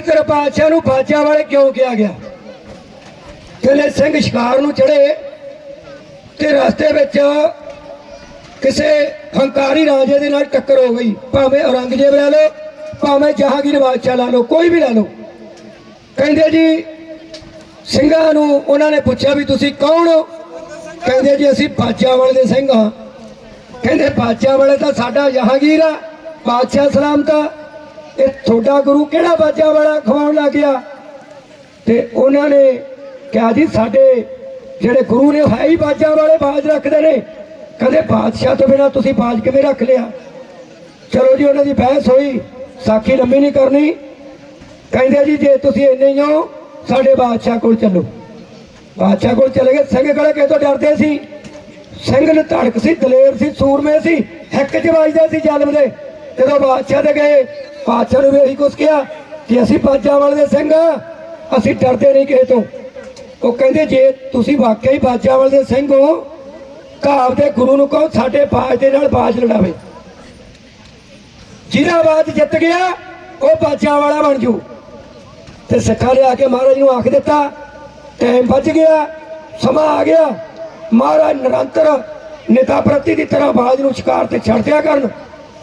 ਜੀ ਤੇਰੇ ਪਾਤਸ਼ਾਹ ਨੂੰ ਬਾਦਸ਼ਾਹ ਵਾਲੇ ਕਿਉਂ ਕਿਹਾ ਗਿਆ? ਕਹਿੰਦੇ ਸਿੰਘ ਸ਼ਿਕਾਰ ਨੂੰ ਚੜੇ ਤੇ ਰਸਤੇ ਵਿੱਚ ਕਿਸੇ ਹੰਕਾਰੀ ਰਾਜੇ ਦੇ ਨਾਲ ਟੱਕਰ ਹੋ ਗਈ। ਭਾਵੇਂ ਔਰੰਗਜ਼ੇਬ ਲੈ ਲਓ, ਭਾਵੇਂ ਜਹਾਂਗੀਰ ਬਾਦਸ਼ਾਹ ਲੈ ਲਓ, ਕੋਈ ਵੀ ਲੈ ਲਓ। ਕਹਿੰਦੇ ਜੀ, ਸਿੰਘਾਂ ਨੂੰ ਉਹਨਾਂ ਨੇ ਪੁੱਛਿਆ ਵੀ ਤੁਸੀਂ ਕੌਣ ਹੋ? ਕਹਿੰਦੇ ਜੀ, ਅਸੀਂ ਬਾਦਸ਼ਾਹ ਵਾਲੇ ਦੇ ਸਿੰਘ ਹਾਂ। ਕਹਿੰਦੇ ਬਾਦਸ਼ਾਹ ਵਾਲੇ ਤਾਂ ਸਾਡਾ ਜਹਾਂਗੀਰ ਆ, ਬਾਦਸ਼ਾਹ ਸਲਾਮਤਾ ਇਹ ਤੁਹਾਡਾ ਗੁਰੂ ਕਿਹੜਾ ਬਾਜਾ ਵਾਲਾ ਖਵਾਉਣ ਲੱਗ ਗਿਆ? ਤੇ ਉਹਨਾਂ ਨੇ ਕਿਹਾ ਜੀ, ਸਾਡੇ ਜਿਹੜੇ ਗੁਰੂ ਨੇ ਉਹ ਹੈ ਹੀ ਬਾਜਾਂ ਵਾਲੇ, ਬਾਜ ਰੱਖਦੇ ਨੇ। ਕਦੇ ਬਾਦਸ਼ਾਹ ਤੋਂ ਬਿਨਾ ਤੁਸੀਂ ਬਾਜ ਕਿਵੇਂ ਰੱਖ ਲਿਆ? ਚਲੋ ਜੀ, ਉਹਨਾਂ ਦੀ ਬਹਿਸ ਹੋਈ, ਸਾਖੀ ਲੰਮੀ ਨਹੀਂ ਕਰਨੀ। ਕਹਿੰਦੇ ਜੀ, ਜੇ ਤੁਸੀਂ ਇੰਨੇ ਹੀ ਹੋ, ਸਾਡੇ ਬਾਦਸ਼ਾਹ ਕੋਲ ਚੱਲੋ। ਬਾਦਸ਼ਾਹ ਕੋਲ ਚਲੇ ਗਏ। ਸਿੰਘ ਕੋਲੇ ਕਿਹ ਡਰਦੇ ਸੀ? ਸਿੰਘ ਨੇ ਧੜਕ ਸੀ, ਦਲੇਰ ਸੀ, ਸੂਰਮੇ ਸੀ ਹੱਕ ਚ ਵੱਜਦਾ ਸੀ ਜਲਮ ਦੇ। ਜਦੋਂ ਬਾਦਸ਼ਾਹ ਦੇ ਗਏ ਪਾਤਸ਼ਾਹ ਨੂੰ ਵੀ ਇਹੀ ਕੁਛ ਕਿਹਾ ਕਿ ਅਸੀਂ ਬਾਜਾਂ ਵਾਲੇ ਦੇ ਸਿੰਘ ਅਸੀਂ ਡਰਦੇ ਨਹੀਂ ਕਿਸੇ ਤੋਂ। ਉਹ ਕਹਿੰਦੇ, ਜੇ ਤੁਸੀਂ ਵਾਕਿਆ ਹੀ ਬਾਜਾਂ ਵਾਲੇ ਦੇ ਸਿੰਘ ਹੋ ਤਾਂ ਆਪਦੇ ਗੁਰੂ ਨੂੰ ਕਹੋ ਸਾਡੇ ਬਾਜ ਦੇ ਨਾਲ ਬਾਜ ਲੜਾਵੇ। ਜਿਹਦਾ ਬਾਜ ਜਿੱਤ ਗਿਆ, ਉਹ ਬਾਜਾਂ ਵਾਲਾ ਬਣ ਜੂ। ਤੇ ਸਿੱਖਾਂ ਨੇ ਆ ਕੇ ਮਹਾਰਾਜ ਨੂੰ ਆਖ ਦਿੱਤਾ, ਟਾਈਮ ਬਚ ਗਿਆ, ਸਮਾਂ ਆ ਗਿਆ। ਮਹਾਰਾਜ ਨਿਰੰਤਰ ਨੇਤਾ ਪ੍ਰਤੀ ਦੀ ਤਰ੍ਹਾਂ ਬਾਜ ਨੂੰ ਸ਼ਿਕਾਰ ਤੇ ਛੱਡ ਦਿਆ ਕਰਨ।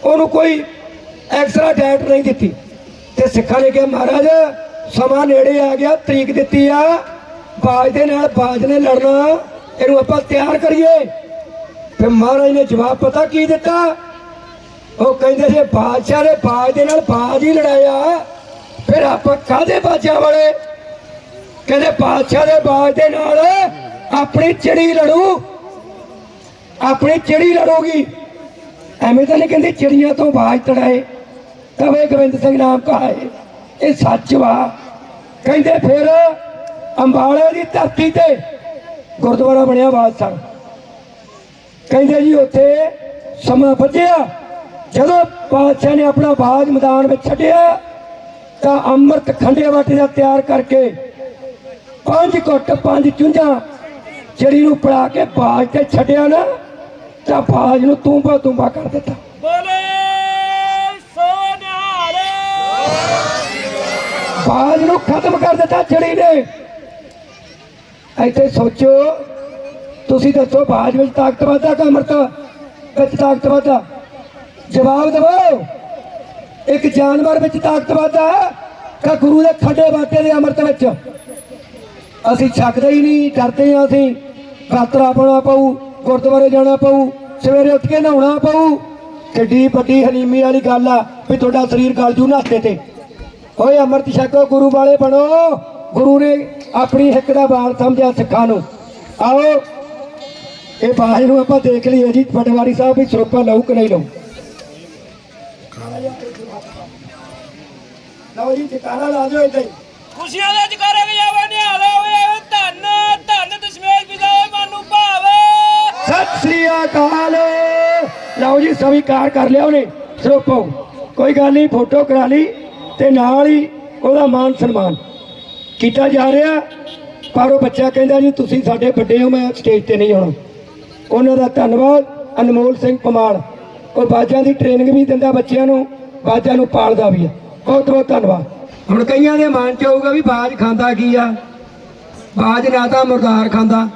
ਉਹਨੂੰ ਕੋਈ ਐਕਸਟਰਾ ਡਾਇਟ ਨਹੀਂ ਦਿੱਤੀ। ਤੇ ਸਿੱਖਾਂ ਨੇ ਕਿਹਾ, ਮਹਾਰਾਜ, ਸਮਾਂ ਨੇੜੇ ਆ ਗਿਆ, ਤਰੀਕ ਦਿੱਤੀ ਆ। ਬਾਜ ਦੇ ਨਾਲ ਬਾਜ ਨੇ ਲੜਨਾ, ਇਹਨੂੰ ਆਪਾਂ ਤਿਆਰ ਕਰੀਏ। ਫਿਰ ਮਹਾਰਾਜ ਨੇ ਜਵਾਬ ਪਤਾ ਕੀ ਦਿੱਤਾ? ਉਹ ਕਹਿੰਦੇ ਸੀ, ਬਾਦਸ਼ਾਹ ਦੇ ਬਾਜ ਦੇ ਨਾਲ ਬਾਜ ਹੀ ਲੜਾਇਆ। ਫਿਰ ਆਪਾਂ ਕਾਦੇ ਬਾਜਾਂ ਵਾਲੇ? ਕਹਿੰਦੇ, ਬਾਦਸ਼ਾਹ ਦੇ ਬਾਜ ਦੇ ਨਾਲ ਆਪਣੀ ਚਿੜੀ ਲੜੂ। ਆਪਣੀ ਚਿੜੀ ਲੜੂਗੀ। ਐਵੇਂ ਤਾਂ ਨਹੀਂ ਕਹਿੰਦੇ, ਚਿੜੀਆਂ ਤੋਂ ਬਾਜ ਤੜਾਏ। ਕਵੇ ਗੋਬਿੰਦ ਸਿੰਘ ਨਾਮ ਕਹਾਏ? ਇਹ ਸੱਚ ਵਾ। ਕਹਿੰਦੇ ਫਿਰ ਅੰਬਾਲੇ ਦੀ ਧਰਤੀ ਤੇ ਗੁਰਦੁਆਰਾ ਬਣਿਆ ਬਾਦਸ਼ਾਹ। ਕਹਿੰਦੇ ਜੀ ਉੱਥੇ ਸਮਾਂ ਵੱਜਿਆ ਜਦੋਂ ਬਾਦਸ਼ਾਹ ਨੇ ਆਪਣਾ ਬਾਜ ਮੈਦਾਨ ਵਿੱਚ ਛੱਡਿਆ, ਤਾਂ ਅੰਮ੍ਰਿਤ ਖੰਡੇ ਵਾਟੇ ਦਾ ਤਿਆਰ ਕਰਕੇ ਪੰਜ ਘੁੱਟ, ਪੰਜ ਚੁੰਝਾਂ ਜਿਹੜੀ ਨੂੰ ਪੜਾ ਕੇ ਬਾਜ ਤੇ ਛੱਡਿਆ ਨਾ, ਤਾਂ ਬਾਜ ਨੂੰ ਤੂੰਬਾ ਤੂੰਬਾ ਕਰ ਦਿੱਤਾ। ਬੋਲੇ। ਬਾਜ ਨੂੰ ਖਤਮ ਕਰ ਦਿੱਤਾ ਛੜੀ ਨੇ। ਇੱਥੇ ਸੋਚੋ, ਤੁਸੀਂ ਦੱਸੋ ਬਾਜ ਵਿੱਚ ਤਾਕਤ ਵਾਧਾ ਕਾ ਅੰਮ੍ਰਿਤ? ਵਿੱਚ ਤਾਕਤ ਵਾਧਾ ਜਵਾਬ ਦਿਓ ਇੱਕ ਜਾਨਵਰ ਵਿੱਚ ਤਾਕਤ ਵਾਧਾ ਕਿ ਗੁਰੂ ਦੇ ਖੱਡੇ ਬਾਟੇ ਦੇ ਅੰਮ੍ਰਿਤ ਵਿੱਚ? ਅਸੀਂ ਛੱਕਦੇ ਹੀ ਨਹੀਂ, ਡਰਦੇ ਹਾਂ ਅਸੀਂ। ਗਾਤਰਾ ਪਾਉਣਾ ਪਊ, ਗੁਰਦੁਆਰੇ ਜਾਣਾ ਪਊ, ਸਵੇਰੇ ਉੱਠ ਕੇ ਨਹਾਉਣਾ ਪਊ। ਕਿੱਡੀ ਵੱਡੀ ਹਲੀਮੀ ਵਾਲੀ ਗੱਲ ਆ ਵੀ ਤੁਹਾਡਾ ਸਰੀਰ ਗਲ ਜੂ ਨਾਤੇ ਤੇ। ਓਏ ਅੰਮ੍ਰਿਤ ਛਕੋ ਗੁਰੂ ਵਾਲੇ ਬਣੋ। ਗੁਰੂ ਨੇ ਆਪਣੀ ਹਿੱਕ ਦਾ ਬਾਲ ਸਮਝਿਆ ਸਿੱਖਾਂ ਨੂੰ। ਆਓ ਇਹ ਬਾਜ ਨੂੰ ਆਪਾਂ ਦੇਖ ਲਈਏ ਜੀ ਪਟਵਾਰੀ ਸਾਹਿਬ ਵੀ ਸਰੋਪਾ ਲਊ ਕਿ ਨਹੀਂ ਲਊ। ਲਓ ਜੀ ਟਿਕਾਣਾ ਲਾ ਦਿਓ ਏਦਾਂ ਹੀ। ਖੁਸ਼ੀਆਂ ਦੇ ਜਕਾਰੇ ਵਜਾਵਾ ਨਿਹਾਲੇ ਹੋਏ ਧੰਨ ਧੰਨ ਦਸ਼ਮੇਸ਼ ਵਿਦਾਏ ਮਨੂੰ ਭਾਵੇ। ਸਤਿ ਸ੍ਰੀ ਅਕਾਲ। ਲਓ ਜੀ ਸਵੀਕਾਰ ਕਰ ਲਿਆ ਉਹਨੇ ਸਰੋਪੋ ਕੋਈ ਗੱਲ ਨਹੀਂ ਫੋਟੋ ਕਰਾ ਲਈ। ਤੇ ਨਾਲ ਹੀ ਉਹਦਾ ਮਾਨ ਸਨਮਾਨ ਕੀਤਾ ਜਾ ਰਿਹਾ। ਪਰ ਉਹ ਬੱਚਾ ਕਹਿੰਦਾ ਜੀ, ਤੁਸੀਂ ਸਾਡੇ ਵੱਡੇ ਹੋ, ਮੈਂ ਸਟੇਜ ਤੇ ਨਹੀਂ ਆਉਣਾ। ਉਹਨਾਂ ਦਾ ਧੰਨਵਾਦ। ਅਨਮੋਲ ਸਿੰਘ ਪਮਾਲ, ਉਹ ਬਾਜਾਂ ਦੀ ਟ੍ਰੇਨਿੰਗ ਵੀ ਦਿੰਦਾ ਬੱਚਿਆਂ ਨੂੰ, ਬਾਜਾਂ ਨੂੰ ਪਾਲਦਾ ਵੀ ਆ। ਬਹੁਤ ਬਹੁਤ ਧੰਨਵਾਦ। ਹੁਣ ਕਈਆਂ ਦੇ ਮਨ ਚ ਹੋਊਗਾ ਵੀ ਬਾਜ ਖਾਂਦਾ ਕੀ ਆ? ਬਾਜ ਨਾ ਤਾਂ ਮੁਰਦਾਰ ਖਾਂਦਾ,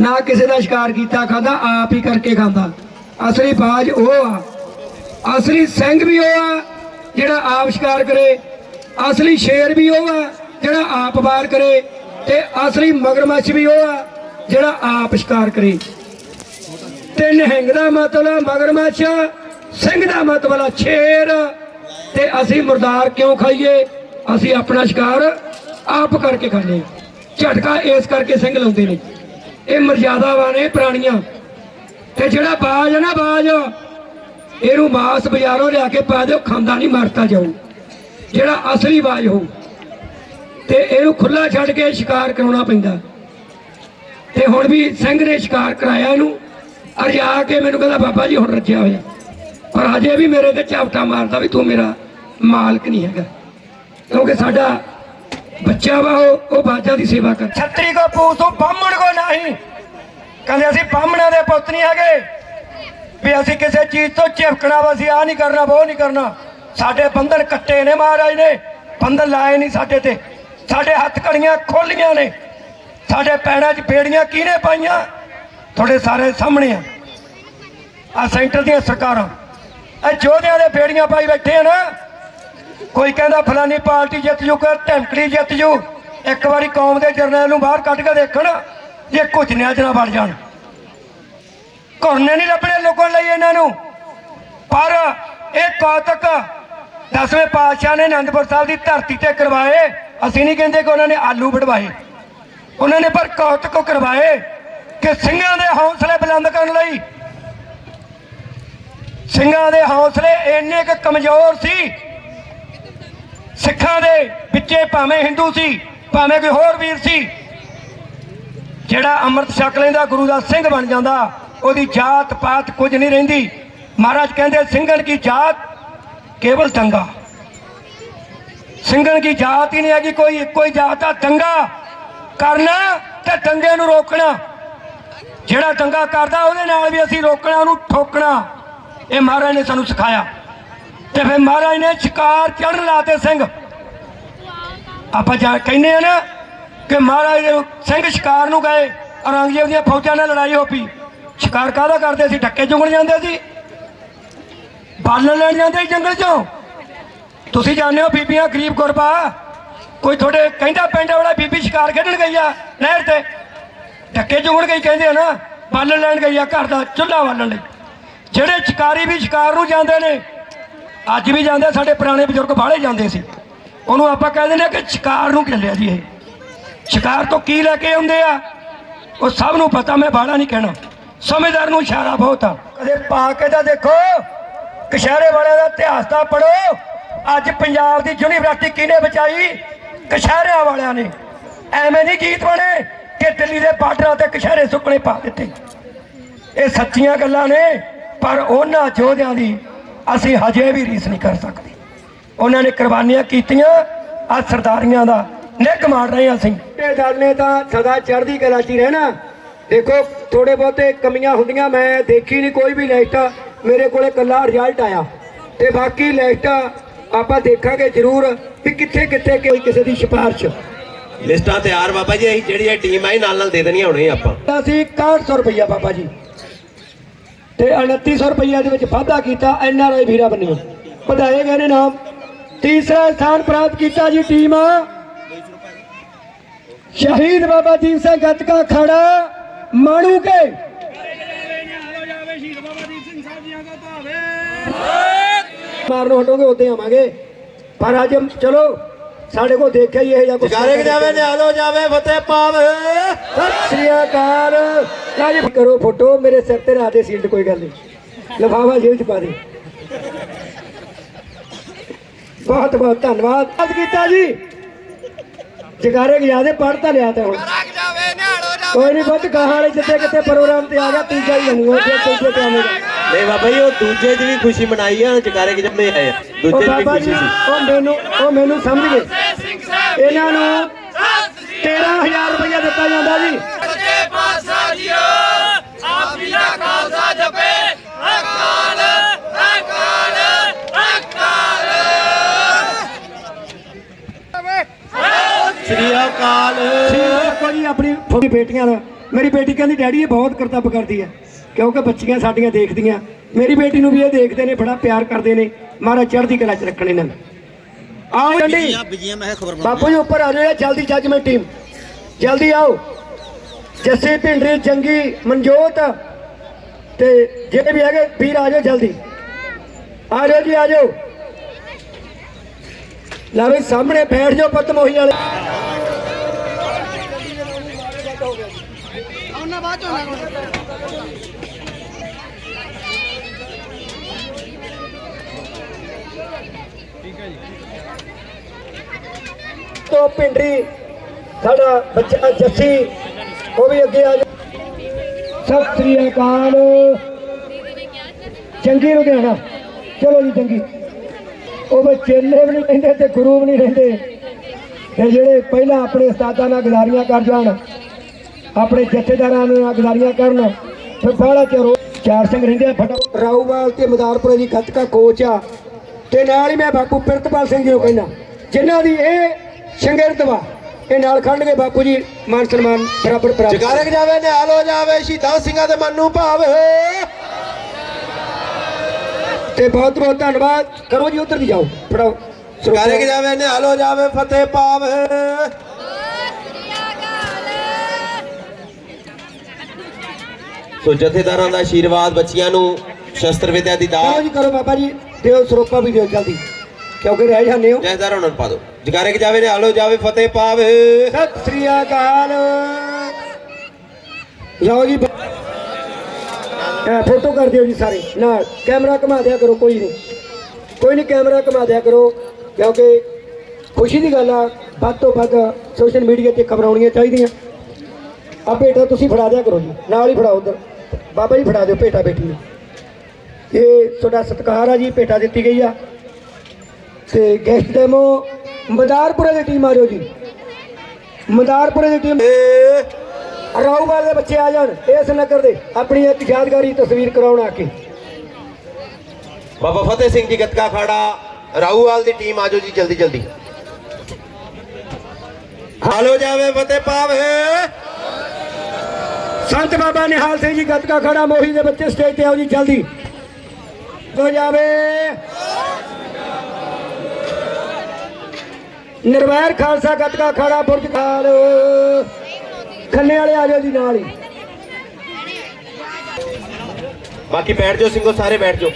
ਨਾ ਕਿਸੇ ਦਾ ਸ਼ਿਕਾਰ ਕੀਤਾ ਖਾਂਦਾ, ਆਪ ਹੀ ਕਰਕੇ ਖਾਂਦਾ। ਅਸਲੀ ਬਾਜ ਉਹ ਆ। ਅਸਲੀ ਸਿੰਘ ਵੀ ਉਹ ਆ ਜਿਹੜਾ ਆਪ ਸ਼ਿਕਾਰ ਕਰੇ, ਅਸਲੀ ਸ਼ੇਰ ਵੀ ਉਹ ਆ, ਜਿਹੜਾ ਆਪ ਵਾਰ ਕਰੇ ਤੇ ਅਸਲੀ ਮਗਰਮੱਛ ਵੀ ਉਹ ਆ, ਜਿਹੜਾ ਆਪ ਸ਼ਿਕਾਰ ਕਰੇ। ਤੇ ਨਿਹੰਗ ਦਾ ਮਤਲਬ ਮਗਰਮੱਛ, ਸਿੰਘ ਦਾ ਮਤਲਬ ਸ਼ੇਰ। ਤੇ ਅਸੀਂ ਮੁਰਦਾਰ ਕਿਉਂ ਖਾਈਏ? ਅਸੀਂ ਆਪਣਾ ਸ਼ਿਕਾਰ ਆਪ ਕਰਕੇ ਖਾਂਦੇ ਝਟਕਾ ਇਸ ਕਰਕੇ ਸਿੰਘ ਲਾਉਂਦੇ ਨੇ। ਇਹ ਮਰਜ਼ਾਦਾ ਵਾਂ ਨੇ ਪੁਰਾਣੀਆਂ। ਤੇ ਜਿਹੜਾ ਬਾਜ ਹੈ ਨਾ ਬਾਜ ਇਹਨੂੰ ਮਾਸ ਬਾਜ਼ਾਰੋਂ ਲਿਆ ਕੇ ਪਾ ਦਿਓ, ਖਾਂਦਾ ਨਹੀਂ, ਮਰਤਾ ਜਾਊ। ਜਿਹੜਾ ਅਸਲੀ ਬਾਜ ਹੋਊ। ਤੇ ਇਹਨੂੰ ਖੁੱਲਾ ਛੱਡ ਕੇ ਸ਼ਿਕਾਰ ਕਰਾਉਣਾ ਪੈਂਦਾ। ਤੇ ਹੁਣ ਵੀ ਸਿੰਘ ਨੇ ਸ਼ਿਕਾਰ ਕਰਾਇਆ ਇਹਨੂੰ। ਅਰ ਆ ਕੇ ਮੈਨੂੰ ਕਹਿੰਦਾ, ਬਾਬਾ ਜੀ, ਹੁਣ ਰੱਜਿਆ ਹੋਇਆ। ਪਰ ਅਜੇ ਵੀ ਮੇਰੇ ਤੇ ਝਾਪਟਾ ਮਾਰਦਾ ਵੀ ਤੂੰ ਮੇਰਾ ਮਾਲਕ ਨਹੀਂ ਹੈਗਾ। ਕਿਉਂਕਿ ਸਾਡਾ ਬੱਚਾ ਵਾ, ਉਹ ਉਹ ਬਾਜਾਂ ਦੀ ਸੇਵਾ ਕਰ ਛਤਰੀ ਕੋ ਪੂਤੋਂ ਬਾਹਮਣ ਕੋ ਨਹੀਂ। ਕਹਿੰਦੇ ਅਸੀਂ ਬਾਹਮਣਾਂ ਦੇ ਪੁੱਤ ਨਹੀਂ ਹੈਗੇ। ਵੀ ਅਸੀਂ ਕਿਸੇ ਚੀਜ਼ ਤੋਂ ਝਿਪਕਣਾ ਵਾ, ਅਸੀਂ ਆ ਨਹੀਂ ਕਰਨਾ ਉਹ ਨਹੀਂ ਕਰਨਾ। ਸਾਡੇ ਬੰਧਨ ਕੱਟੇ ਨੇ ਮਹਾਰਾਜ ਨੇ। ਬੰਧਨ ਲਾਏ ਨਹੀਂ ਸਾਡੇ ਤੇ। ਸਾਡੇ ਹੱਥ ਕੜੀਆਂ ਖੋਲੀਆਂ ਨੇ। ਸਾਡੇ ਪੈਰਾਂ 'ਚ ਬੇੜੀਆਂ ਕਿਹਨੇ ਪਾਈਆਂ? ਤੁਹਾਡੇ ਸਾਰੇ ਸਾਹਮਣੇ ਆ। ਆ ਸੈਂਟਰ ਦੀਆਂ ਸਰਕਾਰਾਂ। ਇਹ ਜੋਧਿਆਂ ਦੇ ਬੇੜੀਆਂ ਪਾਈ ਬੈਠੇ ਆ ਨਾ। ਕੋਈ ਕਹਿੰਦਾ ਫਲਾਨੀ ਪਾਰਟੀ ਜਿੱਤ ਜੂ, ਕੋਈ ਢੰਕੜੀ ਜਿੱਤ ਜੂ। ਇੱਕ ਵਾਰੀ ਕੌਮ ਦੇ ਜਰਨੈਲ ਨੂੰ ਬਾਹਰ ਕੱਢ ਕੇ ਦੇਖਣ, ਜੇ ਕੁਝ ਨਿਆਂ ਚ ਨਾ ਬਣ ਜਾਣ। ਘੁਰਨੇ ਨਹੀਂ ਲੱਭਣੇ ਲੋਕਾਂ ਲਈ ਇਹਨਾਂ ਨੂੰ। ਪਰ ਇਹ ਕੌਤਕ ਦਸਵੇਂ ਪਾਤਸ਼ਾਹ ਨੇ ਅਨੰਦਪੁਰ ਸਾਹਿਬ ਦੀ ਧਰਤੀ ਤੇ ਕਰਵਾਏ। ਅਸੀਂ ਨਹੀਂ ਕਹਿੰਦੇ ਕਿ ਉਹਨਾਂ ਨੇ ਆਲੂ ਵਡਵਾਏ। ਉਹਨਾਂ ਨੇ ਪਰ ਕੌਤਕ ਕਰਵਾਏ ਕਿ ਸਿੰਘਾਂ ਦੇ ਹੌਸਲੇ ਬੁਲੰਦ ਕਰਨ ਲਈ। ਸਿੰਘਾਂ ਦੇ ਹੌਸਲੇ ਇੰਨੇ ਕੁ ਕਮਜ਼ੋਰ ਸੀ। ਸਿੱਖਾਂ ਦੇ ਵਿੱਚੇ ਭਾਵੇਂ ਹਿੰਦੂ ਸੀ, ਭਾਵੇਂ ਕੋਈ ਹੋਰ ਵੀਰ ਸੀ, ਜਿਹੜਾ ਅੰਮ੍ਰਿਤ ਛਕ ਲੈਂਦਾ, ਗੁਰੂ ਦਾ ਸਿੰਘ ਬਣ ਜਾਂਦਾ ਉਹਦੀ ਜਾਤ ਪਾਤ ਕੁਝ ਨਹੀਂ ਰਹਿੰਦੀ। ਮਹਾਰਾਜ ਕਹਿੰਦੇ ਸਿੰਘਣ ਕੀ ਜਾਤ ਕੇਵਲ ਦੰਗਾ। ਸਿੰਘਣ ਕੀ ਜਾਤ ਹੀ ਨਹੀਂ ਹੈਗੀ, ਕੋਈ ਇੱਕੋ ਹੀ ਜਾਤ ਆ। ਦੰਗਾ ਕਰਨਾ ਤੇ ਦੰਗੇ ਨੂੰ ਰੋਕਣਾ। ਜਿਹੜਾ ਦੰਗਾ ਕਰਦਾ, ਉਹਦੇ ਨਾਲ ਵੀ ਅਸੀਂ ਰੋਕਣਾ, ਉਹਨੂੰ ਠੋਕਣਾ। ਇਹ ਮਹਾਰਾਜ ਨੇ ਸਾਨੂੰ ਸਿਖਾਇਆ। ਤੇ ਫਿਰ ਮਹਾਰਾਜ ਨੇ ਸ਼ਿਕਾਰ ਚੜਨ ਲਾਤੇ ਸਿੰਘ। ਆਪਾਂ ਜਾ ਕਹਿੰਦੇ ਆ ਨਾ ਕਿ ਮਹਾਰਾਜ ਸਿੰਘ ਸ਼ਿਕਾਰ ਨੂੰ ਗਏ, ਔਰੰਗਜ਼ੇਬ ਦੀਆਂ ਫੌਜਾਂ ਨਾਲ ਲੜਾਈ ਹੋ ਪਈ। ਸ਼ਿਕਾਰ ਕਾਹਦਾ ਕਰਦੇ ਸੀ? ਢੱਕੇ ਚੁਗਣ ਜਾਂਦੇ ਸੀ? ਬਾਲਣ ਲੈਣ ਜਾਂਦੇ ਸੀ ਜੰਗਲ ਚੋਂ? ਤੁਸੀਂ ਜਾਣਦੇ ਹੋ ਬੀਬੀਆਂ ਗਰੀਬ ਗੁਰਬਾ ਕੋਈ ਤੁਹਾਡੇ ਕਹਿੰਦਾ ਪਿੰਡ ਵਾਲਾ ਬੀਬੀ ਸ਼ਿਕਾਰ ਖੇਡਣ ਗਈ ਆ ਨਹਿਰ ਤੇ? ਢੱਕੇ ਚੁਗਣ ਗਈ ਕਹਿੰਦੇ ਆ ਨਾ ਬਾਲਣ ਲੈਣ ਗਈ ਆ ਘਰ ਦਾ ਚੁੱਲ੍ਹਾ ਬਾਲਣ ਲਈ। ਜਿਹੜੇ ਸ਼ਿਕਾਰੀ ਵੀ ਸ਼ਿਕਾਰ ਨੂੰ ਜਾਂਦੇ ਨੇ, ਅੱਜ ਵੀ ਜਾਂਦੇ, ਸਾਡੇ ਪੁਰਾਣੇ ਬਜ਼ੁਰਗ ਬਾਹਲੇ ਜਾਂਦੇ ਸੀ। ਉਹਨੂੰ ਆਪਾਂ ਕਹਿੰਦੇ ਨੇ ਕਿ ਸ਼ਿਕਾਰ ਨੂੰ ਚੱਲਿਆ ਜੀ ਇਹ? ਸ਼ਿਕਾਰ ਤੋਂ ਕੀ ਲੈ ਕੇ ਆਉਂਦੇ ਆ? ਉਹ ਸਭ ਨੂੰ ਪਤਾ, ਮੈਂ ਬਾਹਲਾ ਨਹੀਂ ਕਹਿਣਾ। ਸਮਝਦਾਰ ਨੂੰ ਇਸ਼ਾਰਾ ਬਹੁਤ ਆ। ਕਦੇ ਪਾ ਕੇ ਤਾਂ ਦੇਖੋ ਕਸ਼ਹਿਰੇ ਵਾਲਿਆਂ ਦਾ ਇਤਿਹਾਸ ਤਾਂ ਪੜੋ ਅੱਜ ਪੰਜਾਬ ਦੀ ਯੂਨੀਵਰਸਿਟੀ ਕਿਹਨੇ ਬਚਾਈ? ਕਸ਼ਹਿਰਿਆਂ ਵਾਲਿਆਂ ਨੇ। ਐਵੇਂ ਨਹੀਂ ਗੀਤ ਬਣੇ ਕਿ ਦਿੱਲੀ ਦੇ ਬਾਰਡਰਾਂ ਤੇ ਕਸ਼ਹਿਰੇ ਸੁੱਕਣੇ ਪਾ ਦਿੱਤੇ। ਇਹ ਸੱਚੀਆਂ ਗੱਲਾਂ ਨੇ ਪਰ ਉਹਨਾਂ ਯੋਧਿਆਂ ਦੀ ਅਸੀਂ ਹਜੇ ਵੀ ਰੀਸ ਨਹੀਂ ਕਰ ਸਕਦੇ। ਉਹਨਾਂ ਨੇ ਕੁਰਬਾਨੀਆਂ ਕੀਤੀਆਂ ਆ ਸਰਦਾਰੀਆਂ ਦਾ ਨਿੱਘ ਮਾਰ ਰਹੇ ਹਾਂ ਅਸੀਂ। ਇਹ ਨੇ ਤਾਂ ਸਦਾ ਚੜ੍ਹਦੀ ਕਲਾ 'ਚ ਰਹਿਣਾ। ਦੇਖੋ ਥੋੜੇ ਬਹੁਤੇ ਕਮੀਆਂ ਹੁੰਦੀਆਂ ਮੈਂ ਦੇਖੀ ਨਹੀਂ ਕੋਈ ਵੀ ਲਿਸਟ ਮੇਰੇ ਕੋਲੇ ਕੱਲਾ ਰਿਜ਼ਲਟ ਆਇਆ। ਤੇ ਬਾਕੀ ਲਿਸਟ ਆਪਾਂ ਦੇਖਾਂਗੇ ਜ਼ਰੂਰ ਵੀ ਕਿੱਥੇ ਕਿੱਥੇ ਕੋਈ ਕਿਸੇ ਦੀ ਸਿਫਾਰਿਸ਼। ਲਿਸਟਾਂ ਤਿਆਰ ਬਾਬਾ ਜੀ ਅਸੀਂ ਜਿਹੜੀ ਇਹ ਟੀਮ ਆਈ ਨਾਲ ਨਾਲ ਦੇ ਦੇਣੀਆਂ ਹੁਣੇ ਆਪਾਂ। ਅਸੀਂ 6100 ਰੁਪਈਆ ਬਾਬਾ ਜੀ। ਤੇ 2900 ਰੁਪਈਆ ਦੇ ਵਿੱਚ ਵਾਧਾ ਕੀਤਾ ਐਨ ਆਰ ਆਈ ਵੀਰਾ ਬੰਨਿਓ ਵਧਾਏ ਗਏ ਨੇ ਨਾਮ। ਤੀਸਰਾ ਸਥਾਨ ਪ੍ਰਾਪਤ ਕੀਤਾ ਜੀ ਟੀਮ। ਸ਼ਹੀਦ ਬਾਬਾ ਦੀਪ ਸਿੰਘ ਗੱਤਕਾ ਖੜਾ। ਮਾਣੂ ਕੇ। ਮਾਰਨੋਂ ਹਟੋਗੇ ਉੱਤੇ ਆਵਾਂਗੇ। ਪਰ ਅੱਜ ਚਲੋ ਸਾਡੇ ਕੋਲ ਦੇਖਿਆ ਹੀ ਇਹ ਜਿਹਾ ਕੁਛ ਜਗਾਰੇ ਜਾਵੇ ਨਿਹਾਲੋ ਜਾਵੇ ਫਤਿਹ ਪਾਵੇ। ਸਤਿ ਸ੍ਰੀ ਅਕਾਲ। ਰਾਜ ਕਰੋ ਫੋਟੋ ਮੇਰੇ ਸਿਰ ਤੇ ਰਾਦੇ ਸੀਲਡ ਕੋਈ ਗੱਲ ਨਹੀਂ। ਲਫਾਫਾ ਜੇਬ ਚ ਪਾ ਦੇ। ਬਹੁਤ ਬਹੁਤ ਧੰਨਵਾਦ ਕੀਤਾ ਜੀ। ਜਗਾਰੇ ਗਿਆਦੇ ਪੜ੍ਹ ਤਾਂ ਲਿਆ ਤੇ ਹੁਣ। ਕੋਈ ਨਹੀਂ ਬੱਤ ਕਹਾਂ ਵਾਲੇ ਜਿੱਥੇ ਕਿਤੇ ਪ੍ਰੋਗਰਾਮ ਤੇ ਆ ਗਿਆ ਤੀਜਾ ਹੀ ਬਣੂਗਾ ਫਿਰ ਤੀਜੇ ਤੇ ਆਵੇਗਾ ਨਹੀਂ ਬਾਬਾ ਜੀ ਉਹ ਦੂਜੇ ਦੀ ਵੀ ਖੁਸ਼ੀ ਮਨਾਈ ਆ ਜਗਾਰੇ ਕਿ ਜੰਮੇ ਆਏ ਦੂਜੇ ਦੀ ਵੀ ਜੀ ਖੁਸ਼ੀ ਸੀ। ਉਹ ਮੈਨੂੰ ਉਹ ਮੈਨੂੰ ਸਮਝ ਗਏ। ਇਹਨਾਂ ਨੂੰ 13000 ਰੁਪਇਆ ਦਿੱਤਾ ਜਾਂਦਾ ਜੀ ਸੱਚੇ ਪਾਤਸ਼ਾਹ ਜੀਓ ਆਪ ਜੀ ਦਾ ਖਾਲਸਾ ਜਪੇ ਅਕਾਲ ਅਕਾਲ ਅਕਾਲ ਸ੍ਰੀ ਅਕਾਲ। ਦੇਖੋ ਜੀ ਆਪਣੀ ਛੋਟੀ ਬੇਟੀਆਂ ਦਾ। ਮੇਰੀ ਬੇਟੀ ਕਹਿੰਦੀ ਡੈਡੀ ਇਹ ਬਹੁਤ ਕਰਤੱਵ ਕਰਦੀ ਹੈ। ਕਿਉਂਕਿ ਬੱਚੀਆਂ ਸਾਡੀਆਂ ਦੇਖਦੀਆਂ। ਮੇਰੀ ਬੇਟੀ ਨੂੰ ਵੀ ਇਹ ਦੇਖਦੇ ਨੇ ਬੜਾ ਪਿਆਰ ਕਰਦੇ ਨੇ। ਮਹਾਰਾਜ ਚੜ੍ਹਦੀ ਕਲਾ ਚ ਰੱਖਣ ਇਹਨਾਂ ਨੂੰ। ਆਓ ਜੰਡੀ ਬਾਪੂ ਜੀ ਉੱਪਰ ਆ ਜਾਓ ਜਲਦੀ ਜੱਜਮੈਂਟ ਟੀਮ ਜਲਦੀ ਆਓ। ਜੱਸੀ ਭਿੰਡਰੀ ਜੰਗੀ ਮਨਜੋਤ ਤੇ ਜਿਹੜੇ ਵੀ ਹੈਗੇ ਵੀਰ ਆ ਜਾਓ ਜਲਦੀ। ਆ ਜਾਓ ਜੀ ਆ ਜਾਓ। ਲੈ ਵੀ ਸਾਹਮਣੇ ਬੈਠ ਜਾਓ ਪਤ ਮੋਹੀ ਵਾਲੇ ਤੋਂ ਪਿੰਡਰੀ ਸਾਡਾ ਬੱਚਾ ਜੱਸੀ ਉਹ ਵੀ ਅੱਗੇ ਆ ਜਾ ਸਤਿ ਸ੍ਰੀ ਅਕਾਲ ਚੰਗੀ ਲੁਧਿਆਣਾ ਚਲੋ ਜੀ ਚੰਗੀ ਉਹ ਵੀ ਚੇਲੇ ਵੀ ਨਹੀਂ ਰਹਿੰਦੇ ਤੇ ਗੁਰੂ ਵੀ ਨਹੀਂ ਰਹਿੰਦੇ। ਤੇ ਜਿਹੜੇ ਪਹਿਲਾਂ ਆਪਣੇ ਉਸਤਾਦਾਂ ਨਾਲ ਗੁਜ਼ਾਰੀਆਂ ਕਰ ਜਾਣ ਆਪਣੇ ਜਥੇਦਾਰਾਂ ਨਾਲ ਗੁਜ਼ਾਰੀਆਂ ਕਰਨ ਫਿਰ ਬਾਹਲਾ ਚਿਰ ਚਾਰ ਸਿੰਘ ਰਹਿੰਦੇ ਆ ਫਟਾ ਰਾਊਵਾਲ ਤੇ ਮਦਾਰਪੁਰੇ ਦੀ ਗੱਤਕਾ ਕੋਚ ਆ। ਤੇ ਨਾਲ ਹੀ ਮੈਂ ਬਾਪੂ ਪ੍ਰਿਤਪਾਲ ਸਿੰਘ ਜੀ ਨੂੰ ਕਹਿੰਦਾ ਜਿਨ੍ਹਾਂ ਦੀ ਇਹ ਸ਼ੰਗਿਰਦ ਵਾ ਇਹ ਨਾਲ ਖੜਨਗੇ ਬਾਪੂ ਜੀ ਮਾਨ ਸਨਮਾਨ ਬਰਾਬਰ ਪ੍ਰਾਪਤ। ਜਗਾਰਕ ਜਾਵੇ ਨਿਹਾਲ ਹੋ ਜਾਵੇ ਸ਼ਹੀਦਾਂ ਸਿੰਘਾਂ ਦੇ ਮਨ ਨੂੰ ਭਾਵੇ ਤੇ ਬਹੁਤ ਬਹੁਤ ਧੰਨਵਾਦ। ਕਰੋ ਜੀ ਉਧਰ ਦੀ ਜਾਓ। ਫੜਾਓ। ਜਗਾਰਕ ਜਾਵੇ ਨਿਹਾਲ ਹੋ ਜਾਵੇ ਫਤਿਹ ਪਾਵੇ ਸੋ ਜਥੇਦਾਰਾਂ ਦਾ ਆਸ਼ੀਰਵਾਦ ਬੱਚਿਆਂ ਨੂੰ ਸ਼ਸਤਰ ਵਿਦਿਆ ਦੀ ਦਾਤ। ਜੀ ਕਰੋ ਬਾਬਾ ਜੀ ਦਿਓ ਸਰੋਪਾ ਵੀ ਦਿਓ ਜਲਦੀ। ਕਿਉਂਕਿ ਰਹਿ ਜਾਂਦੇ ਹੋ। ਜਥੇਦਾਰ ਉਹਨਾਂ ਨੂੰ ਪਾ ਦਿਓ। ਜਗਾਰਕ ਜਾਵੇ ਨਿਹਾਲ ਹੋ ਜਾਵੇ ਫਤਿਹ ਪਾਵੇ ਸਤਿ ਸ੍ਰੀ ਅਕਾਲ। ਲਓ ਜੀ ਫੋਟੋ ਕਰ ਦਿਓ ਜੀ ਸਾਰੇ। ਨਾਲ ਕੈਮਰਾ ਘੁਮਾ ਦਿਆ ਕਰੋ, ਕੋਈ ਨਹੀਂ। ਕੋਈ ਨਹੀਂ, ਕੈਮਰਾ ਘੁਮਾ ਦਿਆ ਕਰੋ, ਕਿਉਂਕਿ ਖੁਸ਼ੀ ਦੀ ਗੱਲ ਆ, ਵੱਧ ਤੋਂ ਵੱਧ ਸੋਸ਼ਲ ਮੀਡੀਆ ਤੇ ਖਬਰਾਂ ਆਉਣੀਆਂ ਚਾਹੀਦੀਆਂ। ਆ ਭੇਟਾ ਤੁਸੀਂ ਫੜਾ ਦਿਆ ਕਰੋ ਜੀ, ਨਾਲ ਹੀ ਫੜਾਓ ਉਧਰ। ਬਾਬਾ ਜੀ ਫੜਾ ਦਿਓ, ਭੇਟਾ ਬੇਟੀ ਨੂੰ ਇਹ ਤੁਹਾਡਾ ਸਤਿਕਾਰ ਆ ਜੀ, ਭੇਟਾ ਦਿੱਤੀ ਗਈ ਆ। ਤੇ ਗੈਸਟ ਡੈਮੋ ਮਦਾਰਪੁਰੇ ਦੀ ਟੀਮ ਆ ਜਾਓ ਜੀ। ਮਦਾਰਪੁਰੇ ਦੀ ਟੀਮ ਰਾਊਵਾਲ ਦੇ ਬੱਚੇ ਆ ਜਾਣ ਇਸ ਨਗਰ ਦੇ। ਆਪਣੀ ਇੱਕ ਯਾਦਗਾਰੀ ਤਸਵੀਰ ਕਰਾਉਣ ਆ ਕੇ। ਬਾਬਾ ਫਤਿਹ ਸਿੰਘ ਜੀ ਗਤਕਾ ਖਾੜਾ ਰਾਹੂਵਾਲ ਦੀ ਟੀਮ ਆਜੋ ਜੀ ਜਲਦੀ ਜਲਦੀ। ਹਾਲੋ ਜਾਵੇ ਫਤਿਹ ਪਾਵੇ ਸੰਤ ਬਾਬਾ ਨਿਹਾਲ ਸਿੰਘ ਜੀ ਗੱਤਕਾ ਖੜਾ ਮੋਹੀ ਦੇ ਬੱਚੇ ਸਟੇਜ ਤੇ ਆਓ ਜੀ ਜਲਦੀ। ਹੋ ਜਾਵੇ। ਨਿਰਵੈਰ ਖਾਲਸਾ ਗੱਤਕਾ ਖੜਾ ਬੁਰਜ ਖਾਲ। ਖੰਨੇ ਵਾਲੇ ਆ ਜਾਓ ਜੀ ਨਾਲ ਹੀ। ਬਾਕੀ ਬੈਠ ਜਾਓ ਸਿੰਘੋ ਸਾਰੇ ਬੈਠ ਜਾਓ।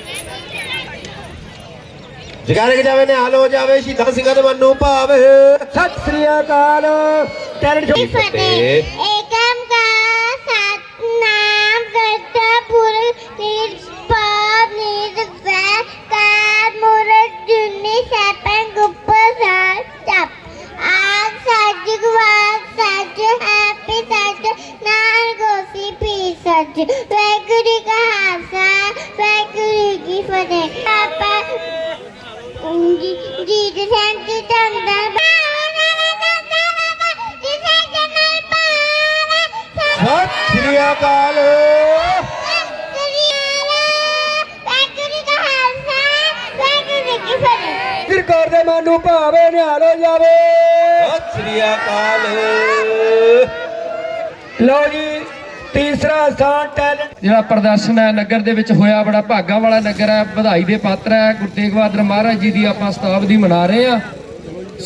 ਜਗਾਰੇ ਕੇ ਜਾਵੇ ਨੇ ਹਾਲ ਹੋ ਜਾਵੇ ਸ਼ਹੀਦਾਂ ਸਿੰਘਾਂ ਦੇ ਮਨ ਨੂੰ ਭਾਵੇ। ਸਤਿ ਸ੍ਰੀ ਅਕਾਲ। ਟੈਲੈਂਟ ਸ਼ੋ ਫਤਿਹ। ਏਕਮ ਕਾ ਸਤਿ ਸ੍ਰੀ ਅਕਾਲ। ਸਰਕਾਰ ਦੇ ਮਨ ਨੂੰ ਭਾਵੇ ਨਿਹਾਲ ਹੋ ਜਾਵੇ। ਸਤਿ ਸ੍ਰੀ ਅਕਾਲ। ਲਓ ਜੀ ਤੀਸਰਾ ਸਥਾਨ ਟੈਲੈਂਟ ਜਿਹੜਾ ਪ੍ਰਦਰਸ਼ਨ ਹੈ ਨਗਰ ਦੇ ਵਿੱਚ ਹੋਇਆ ਬੜਾ ਭਾਗਾਂ ਵਾਲਾ ਨਗਰ ਹੈ ਵਧਾਈ ਦੇ ਪਾਤਰ ਹੈ ਗੁਰੂ ਤੇਗ ਬਹਾਦਰ ਮਹਾਰਾਜ ਜੀ ਦੀ ਆਪਾਂ ਸਤਾਬਦੀ ਮਨਾ ਰਹੇ ਆ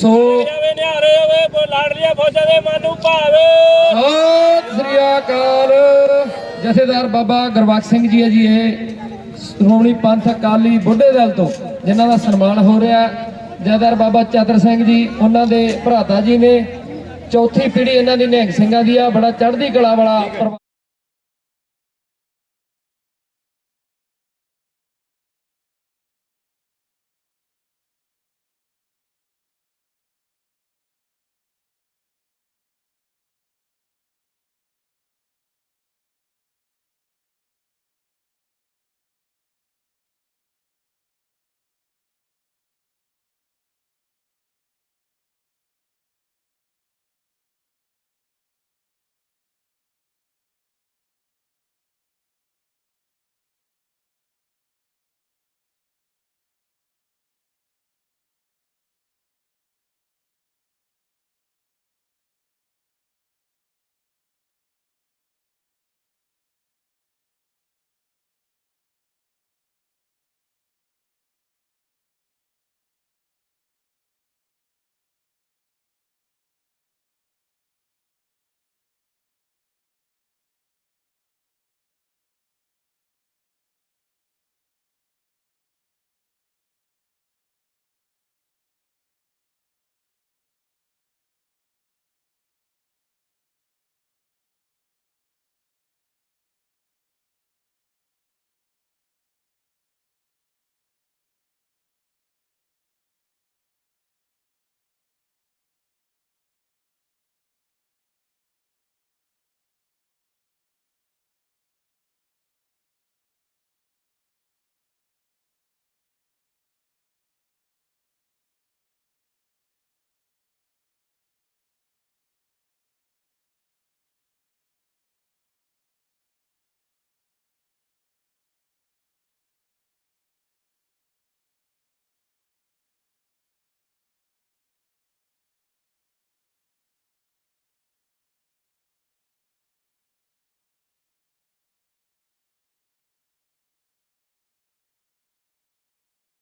ਸੋ ਨਿਹਾਰੇ ਹੋਵੇ ਬੋ ਲਾਡਲੀਆਂ ਫੌਜਾਂ ਦੇ ਮਨ ਨੂੰ ਭਾਵੇ ਜਥੇਦਾਰ ਬਾਬਾ ਗੁਰਬਖਸ਼ ਸਿੰਘ ਜੀ ਹੈ ਜੀ, ਇਹ ਸ਼੍ਰੋਮਣੀ ਪੰਥ ਅਕਾਲੀ ਬੁੱਢੇ ਦਲ ਤੋਂ, ਜਿਨ੍ਹਾਂ ਦਾ ਸਨਮਾਨ ਹੋ ਰਿਹਾ ਜਥੇਦਾਰ ਬਾਬਾ ਚਤਰ ਸਿੰਘ ਜੀ, ਉਹਨਾਂ ਦੇ ਭਰਾਤਾ ਜੀ ਨੇ, ਚੌਥੀ ਪੀੜ੍ਹੀ ਇਹਨਾਂ ਦੀ ਨਿਹੰਗ ਸਿੰਘਾਂ ਦੀ ਆ, ਬੜਾ ਚੜ੍ਹਦੀ ਕਲਾ ਵਾਲਾ